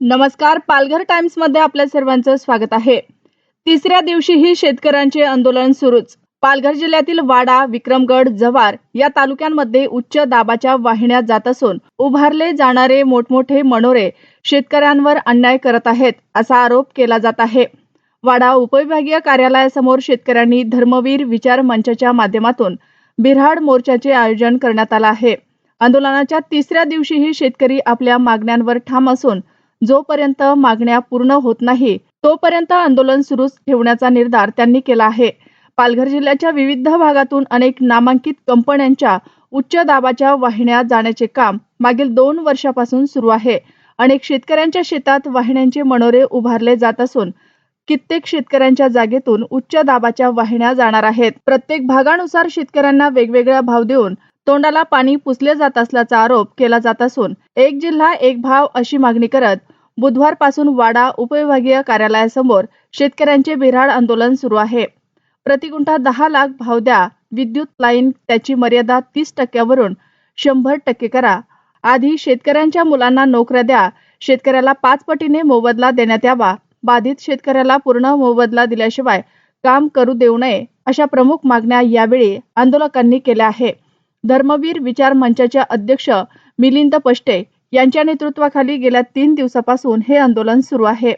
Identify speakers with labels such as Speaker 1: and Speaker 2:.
Speaker 1: नमस्कार पालघर टाइम्समध्ये आपल्या सर्वांचं स्वागत आहे. तिसऱ्या दिवशीही शेतकऱ्यांचे आंदोलन सुरूच. पालघर जिल्ह्यातील वाडा विक्रमगड जव्हार या तालुक्यांमध्ये उच्च दाबाच्या वाहिन्या जात असून उभारले जाणारे मोठमोठे मनोरे शेतकऱ्यांवर अन्याय करत आहेत असा आरोप केला जात आहे. वाडा उपविभागीय कार्यालयासमोर शेतकऱ्यांनी धर्मवीर विचार मंचाच्या माध्यमातून बिऱ्हाड मोर्चाचे आयोजन करण्यात आलं आहे. आंदोलनाच्या तिसऱ्या दिवशीही शेतकरी आपल्या मागण्यांवर ठाम असून जोपर्यंत मागण्या पूर्ण होत नाही तोपर्यंत आंदोलन सुरूच ठेवण्याचा निर्धार त्यांनी केला आहे. पालघर जिल्ह्याच्या विविध भागातून अनेक नामांकित कंपन्यांच्या उच्च दाबाच्या वाहिन्या जाण्याचे काम मागील दोन वर्षापासून सुरू आहे. अनेक शेतकऱ्यांच्या शेतात वाहिन्यांचे मनोरे उभारले जात असून कित्येक शेतकऱ्यांच्या जागेतून उच्च दाबाच्या वाहिन्या जाणार आहेत. प्रत्येक भागानुसार शेतकऱ्यांना वेगवेगळा भाव देऊन तोंडाला पाणी पुसले जात असल्याचा आरोप केला जात असून एक जिल्हा एक भाव अशी मागणी करत बुधवारपासून वाडा उपविभागीय कार्यालयासमोर शेतकऱ्यांचे बिराड आंदोलन सुरू आहे. प्रतिगुंठा दहा लाख भाव द्या विद्युत लाईन त्याची मर्यादा तीस टक्क्यावरून शंभर टक्के करा. आधी शेतकऱ्यांच्या मुलांना नोकऱ्या द्या शेतकऱ्याला पाच पटीने मोबदला देण्यात यावा बाधित शेतकऱ्याला पूर्ण मोबदला दिल्याशिवाय काम करू देऊ नये अशा प्रमुख मागण्या यावेळी आंदोलकांनी केल्या आहे धर्मवीर विचार मंचाच्या अध्यक्ष मिलिंद पष्टे यांच्या नेतृत्वाखाली गेल्या तीन दिवसापासून हे आंदोलन सुरू आहे.